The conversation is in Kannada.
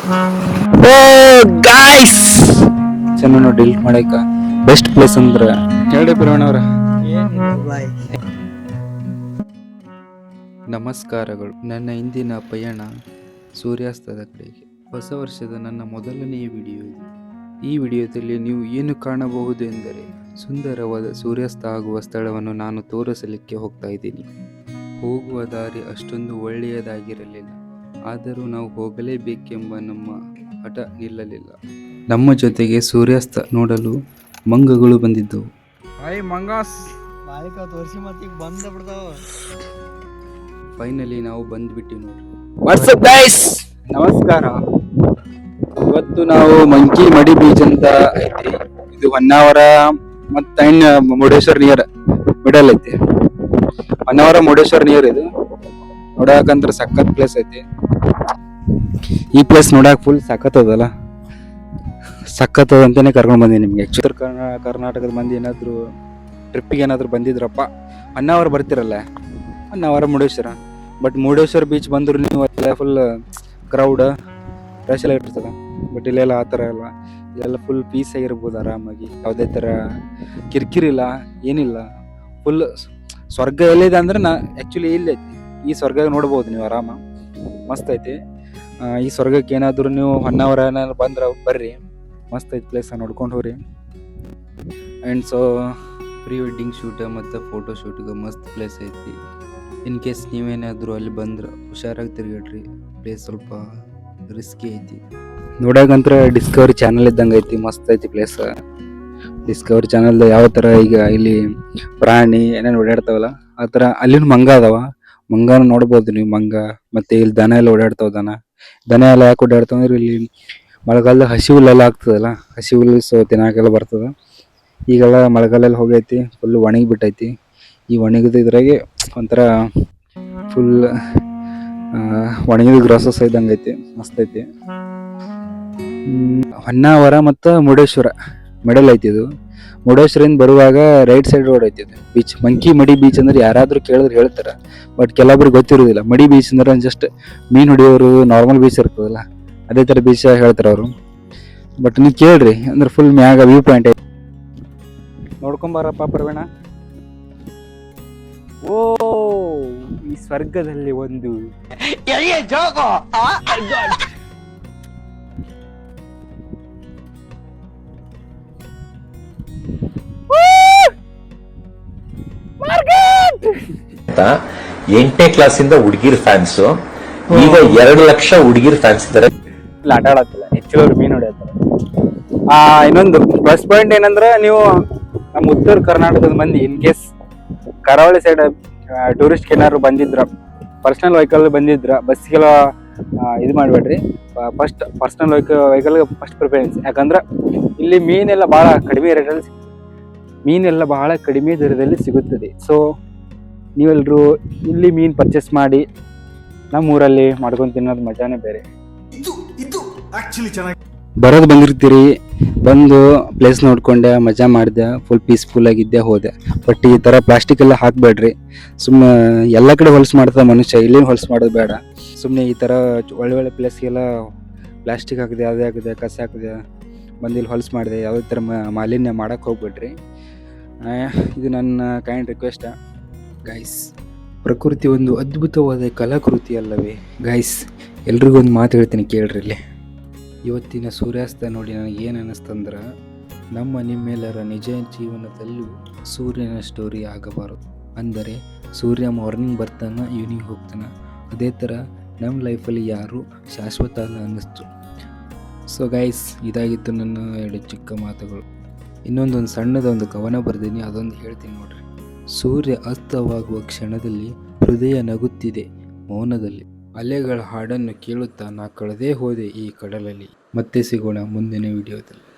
ಓ ಗಾಯ್ಸ್ ಚೆನ್ನ ಡಿಲೀಟ್ ಮಾಡಕ ಬೆಸ್ಟ್ ಪ್ಲೇಸ್ ಅಂದ್ರ ಹೇಳಿ ಪ್ರವೀಣ್ ಅವರ. ನಮಸ್ಕಾರಗಳು. ನನ್ನ ಇಂದಿನ ಪಯಣ ಸೂರ್ಯಾಸ್ತದ ಕಡೆಗೆ. ಹೊಸ ವರ್ಷದ ನನ್ನ ಮೊದಲನೆಯ ವಿಡಿಯೋ ಇದು. ಈ ವಿಡಿಯೋದಲ್ಲಿ ನೀವು ಏನು ಕಾಣಬಹುದು ಎಂದರೆ ಸುಂದರವಾದ ಸೂರ್ಯಾಸ್ತ ಆಗುವ ಸ್ಥಳವನ್ನು ನಾನು ತೋರಿಸಲಿಕ್ಕೆ ಹೋಗ್ತಾ ಇದ್ದೀನಿ. ಹೋಗುವ ದಾರಿ ಅಷ್ಟೊಂದು ಒಳ್ಳೆಯದಾಗಿರಲಿಲ್ಲ. ಆದರೂ ನಾವು ಹೋಗಲೇಬೇಕೆಂಬ ನಮ್ಮ ಹಠ ನಿಲ್ಲಲಿಲ್ಲ ನಮ್ಮ ಜೊತೆಗೆ ಸೂರ್ಯಾಸ್ತ ನೋಡಲು ಮಂಗಗಳು ಬಂದಿದ್ದವು. ಹಾಯ್ ಮಂಗಾಸ್! ಬಾಳಿಕ ತೋರಿಸಿ ಮತ್ತೆ ಈಗ ಬಂದ ಬಿಡ್ತಾವ. ಫೈನಲಿ ನಾವು ಬಂದ್ಬಿಟ್ಟು ನೋಡ್ರಿ. ವಾಟ್ಸಪ್ ಗೈಸ್ ನಮಸ್ಕಾರ. ಇವತ್ತು ನಾವು ಮಂಕಿ ಮಡಿ ಬೀಚ್ ಅಂತ ಐತಿ. ಇದು ಹೊನ್ನಾವರ ಮತ್ತ ಮುರುಡೇಶ್ವರ ನಿಯರ್ ಮಿಡಲ್ ಐತಿ ಹೊನ್ನಾವರ ಮುರುಡೇಶ್ವರ ನಿಯರ್ ಇದು. ನೋಡಕಂದ್ರ ಸಖತ್ ಪ್ಲೇಸ್ ಐತಿ. ಈ ಪ್ಲೇಸ್ ನೋಡಕ್ ಫುಲ್ ಸಖತ್ ಅದಲ್ಲ. ಸಖತ್ ಅಂತಾನೆ ಕರ್ಕೊಂಡ್ ಬಂದೀನಿ ನಿಮ್ಗೆ. ಉತ್ತರ ಕರ್ನಾ- ಕರ್ನಾಟಕದ ಮಂದಿ ಏನಾದ್ರು ಟ್ರಿಪ್ಪಿಗೆ ಏನಾದ್ರು ಬಂದಿದ್ರಪ್ಪ ಹೊನ್ನಾವರ ಬರ್ತಿರಲ್ಲ ಹೊನ್ನಾವರ ಮುರುಡೇಶ್ವರ. ಬಟ್ ಮುರುಡೇಶ್ವರ ಬೀಚ್ ಬಂದ್ರು ನೀವು ಅಲ್ಲ ಫುಲ್ ಕ್ರೌಡ್ ರಶ್ ಎಲ್ಲ ಇರ್ತದೆ. ಬಟ್ ಇಲ್ಲೆಲ್ಲ ಆ ಥರ ಎಲ್ಲ ಇಲ್ಲೆಲ್ಲ ಫುಲ್ ಪೀಸ್ ಆಗಿರ್ಬೋದು ಆರಾಮಾಗಿ. ಯಾವುದೇ ಥರ ಕಿರಿಕಿರಿ ಇಲ್ಲ, ಏನಿಲ್ಲ. ಫುಲ್ ಸ್ವರ್ಗ ಎಲ್ಲಿದೆ ಅಂದ್ರೆ ನಾ ಆ್ಯಕ್ಚುಲಿ ಇಲ್ಲಿ ಈ ಸ್ವರ್ಗ ನೋಡ್ಬೋದು ನೀವು ಆರಾಮ. ಮಸ್ತ್ ಐತಿ. ಈ ಸ್ವರ್ಗಕ್ಕೆ ಏನಾದರೂ ನೀವು ಹೊನ್ನಾವರ ಏನಾದ್ರು ಬಂದ್ರೆ ಬರ್ರಿ. ಮಸ್ತ್ ಐತಿ ಪ್ಲೇಸ್ ನೋಡ್ಕೊಂಡು ಹೋಗ್ರಿ. And so pre wedding shoot ಮತ್ತು ಫೋಟೋ ಶೂಟ್ಗೆ ಮಸ್ತ್ ಪ್ಲೇಸ್ ಐತಿ. ಇನ್ ಕೇಸ್ ನೀವೇನಾದರೂ ಅಲ್ಲಿ ಬಂದ್ರೆ ಹುಷಾರಾಗಿ ತಿರುಗಾಡ್ರಿ ಪ್ಲೇಸ್ ಸ್ವಲ್ಪ ರಿಸ್ಕಿ ಐತಿ. ನೋಡಾಗಂತ್ರ ಡಿಸ್ಕವರಿ ಚಾನಲ್ ಇದ್ದಂಗೆ ಐತಿ. ಮಸ್ತ್ ಐತಿ ಪ್ಲೇಸ್ ಡಿಸ್ಕವರಿ ಚಾನಲ್ ಯಾವ ಥರ ಈಗ ಇಲ್ಲಿ ಪ್ರಾಣಿ ಏನೇನು ಓಡಾಡ್ತಾವಲ್ಲ ಆ ಥರ ಅಲ್ಲಿನ ಮಂಗ ಅದಾವ. ಮಂಗನ ನೋಡ್ಬೋದು ನೀವು ಮಂಗ, ಮತ್ತೆ ಇಲ್ಲಿ ದನ ಎಲ್ಲ ಓಡಾಡ್ತಾವ ದನ ದನ ಎಲ್ಲ ಯಾಕೆ ಓಡಾಡ್ತಾವ ಅಂದ್ರೆ ಇಲ್ಲಿ ಮಳೆಗಾಲದ ಹಸಿ ಹುಲ್ಲೆಲ್ಲ ಆಗ್ತದಲ್ಲ, ಹಸಿ ಹುಲ್ಲು ಸೊ ತಿನ್ನಾಕೆಲ್ಲ ಬರ್ತದ. ಈಗೆಲ್ಲ ಮಳೆಗಾಲಲ್ಲಿ ಹೋಗೈತಿ ಫುಲ್ ಒಣಗಿ ಬಿಟ್ಟೈತಿ. ಈ ಒಣಗಿದ ಇದ್ರಾಗೆ ಒಂಥರ ಫುಲ್ ಒಣಗಿದ ಗ್ರಾಸಸ್ ಇದ್ದಂಗೆ ಐತಿ, ಮಸ್ತ್ ಐತಿ. ಹೊನ್ನಾವರ ಮತ್ತು ಮುರುಡೇಶ್ವರ, ಮೆಡಲ್ ಐತಿ ಇದು. ಮುರುಡೇಶ್ವರಿಂದ ಬರುವಾಗ ರೈಟ್ ಸೈಡ್ ರೋಡ್ ಐತಿ ಇದು ಬೀಚ್ ಮಂಕಿ ಮಡಿ ಬೀಚ್ ಅಂದ್ರೆ ಯಾರಾದ್ರೂ ಕೇಳಿದ್ರೆ ಹೇಳ್ತಾರೆ. ಬಟ್ ಕೆಲವೊಬ್ರಿಗೆ ಗೊತ್ತಿರೋದಿಲ್ಲ. ಮಡಿ ಬೀಚ್ ಅಂದ್ರೆ ಜಸ್ಟ್ ಮೀನು ಹೊಡಿಯೋರು ನಾರ್ಮಲ್ ಬೀಚ್ ಇರ್ತದಲ್ಲ ಅದೇ ಥರ ಬೀಚ್ ಹೇಳ್ತಾರೆ ಅವರು. ಬಟ್ ನೀವು ಕೇಳ್ರಿ ಅಂದ್ರೆ ಫುಲ್ ಮ್ಯಾಗ ವ್ಯೂ ಪಾಯಿಂಟ್ ಐತಿ. ನೋಡ್ಕೊಂಬಾರಪ್ಪ ಪ್ರವೀಣ ಓ ಈ ಸ್ವರ್ಗದಲ್ಲಿ ಒಂದು ಅಂತ. ಕ್ಲಾಸ್ ಇಂದ ಹುಡುಗಿರ್ ಫ್ಯಾನ್ಸ್ ಈಗ ಎರಡು ಲಕ್ಷ ಹುಡುಗಿರ್ ಫ್ಯಾನ್ಸ್ ಇದಾರೆ. ಇಲ್ಲ ಆಟ ಆಡತ್ತಿಲ್ಲ ಮೀನು ಹೊಡೆಯುತ್ತಾರೆ. ಆ, ಇನ್ನೊಂದು ಪ್ಲಸ್ ಪಾಯಿಂಟ್ ಏನಂದ್ರೆ ನೀವು ನಮ್ಮ ಉತ್ತರ ಕರ್ನಾಟಕದ ಮಂದಿ ಇನ್ ಕೇಸ್ ಕರಾವಳಿ ಸೈಡ್ ಟೂರಿಸ್ಟ್ ಏನಾದ್ರು ಬಂದಿದ್ರ ಪರ್ಸನಲ್ ವೆಹಿಕಲ್ ಬಂದಿದ್ರ ಬಸ್ಗೆಲ್ಲ ಇದು ಮಾಡಬೇಡ್ರಿ. ಫಸ್ಟ್ ಪರ್ಸನಲ್ ವೆಹಿಕಲ್ ವೆಹಿಕಲ್ಗೆ ಫಸ್ಟ್ ಪ್ರಿಫರೆನ್ಸ್ ಯಾಕಂದ್ರೆ ಇಲ್ಲಿ ಮೀನೆಲ್ಲ ಭಾಳ ಕಡಿಮೆ ರೇಟಲ್ಲಿ ಮೀನೆಲ್ಲ ಬಹಳ ಕಡಿಮೆ ದರದಲ್ಲಿ ಸಿಗುತ್ತದೆ. ಸೊ ನೀವೆಲ್ಲರೂ ಇಲ್ಲಿ ಮೀನು ಪರ್ಚೇಸ್ ಮಾಡಿ ನಮ್ಮೂರಲ್ಲಿ ಮಾಡ್ಕೊಂಡು ತಿನ್ನೋದು ಮಜಾನೇ ಬೇರೆ. ಬರೋದು ಬಂದಿರ್ತೀರಿ ಬಂದು ಪ್ಲೇಸ್ ನೋಡ್ಕೊಂಡೆ ಮಜಾ ಮಾಡಿದೆ ಫುಲ್ ಪೀಸ್ಫುಲ್ ಆಗಿದ್ದೆ ಹೋದೆ. ಬಟ್ ಈ ಥರ ಪ್ಲಾಸ್ಟಿಕ್ ಎಲ್ಲ ಹಾಕಬೇಡ್ರಿ. ಸುಮ್ಮನೆ ಎಲ್ಲ ಕಡೆ ಹೊಲಸು ಮಾಡ್ತದೆ ಮನುಷ್ಯ ಇಲ್ಲಿ ಹೊಲಸು ಮಾಡೋದು ಬೇಡ. ಸುಮ್ಮನೆ ಈ ಥರ ಒಳ್ಳೆ ಒಳ್ಳೆ ಪ್ಲೇಸ್ಗೆಲ್ಲ ಪ್ಲಾಸ್ಟಿಕ್ ಹಾಕಿದೆ ಅದೇ ಹಾಕಿದೆ ಕಸ ಹಾಕಿದೆ ಬಂದಿಲ್ಲಿ ಇಲ್ಲಿ ಹೊಲಸು ಮಾಡಿದೆ ಯಾವುದೇ ಥರ ಮ- ಮಾಲಿನ್ಯ ಮಾಡೋಕ್ಕೆ ಹೋಗ್ಬೇಡ್ರಿ. ಇದು ನನ್ನ ಕೈಂಡ್ ರಿಕ್ವೆಸ್ಟ ಗೈಸ್ ಪ್ರಕೃತಿ ಒಂದು ಅದ್ಭುತವಾದ ಕಲಾಕೃತಿ ಅಲ್ಲವೇ? ಗೈಸ್ ಎಲ್ರಿಗೂ ಒಂದು ಮಾತು ಹೇಳ್ತೀನಿ ಕೇಳ್ರಿ ಇಲ್ಲಿ. ಇವತ್ತಿನ ಸೂರ್ಯಾಸ್ತ ನೋಡಿ ನನಗೆ ಏನು ಅನ್ನಿಸ್ತಂದ್ರೆ ನಮ್ಮ ನಿಮ್ಮೆಲ್ಲರ ನಿಜ ಜೀವನದಲ್ಲೂ ಸೂರ್ಯನ ಸ್ಟೋರಿ ಆಗಬಾರದು. ಅಂದರೆ, ಸೂರ್ಯ ಮಾರ್ನಿಂಗ್ ಬರ್ತಾನೆ ಈವ್ನಿಂಗ್ ಹೋಗ್ತಾನೆ. ಅದೇ ಥರ ನಮ್ಮ ಲೈಫಲ್ಲಿ ಯಾರು ಶಾಶ್ವತ ಅಲ್ಲ ಅನ್ನಿಸ್ತು. ಸೊ ಗೈಸ್ ಇದಾಗಿತ್ತು ನನ್ನ ಎರಡು ಚಿಕ್ಕ ಮಾತುಗಳು. ಇನ್ನೊಂದೊಂದು ಸಣ್ಣದೊಂದು ಕವನ ಬರ್ದೀನಿ, ಅದೊಂದು ಹೇಳ್ತೀನಿ ನೋಡ್ರಿ. ಸೂರ್ಯ ಅಸ್ತವಾಗುವ ಕ್ಷಣದಲ್ಲಿ ಹೃದಯ ನಗುತ್ತಿದೆ ಮೌನದಲ್ಲಿ. ಅಲೆಗಳ ಹಾಡನ್ನು ಕೇಳುತ್ತಾ ನಾ ಕಳೆದೇ ಹೋದೆ ಈ ಕಡಲಲ್ಲಿ. ಮತ್ತೆ ಸಿಗೋಣ ಮುಂದಿನ ವಿಡಿಯೋದಲ್ಲಿ.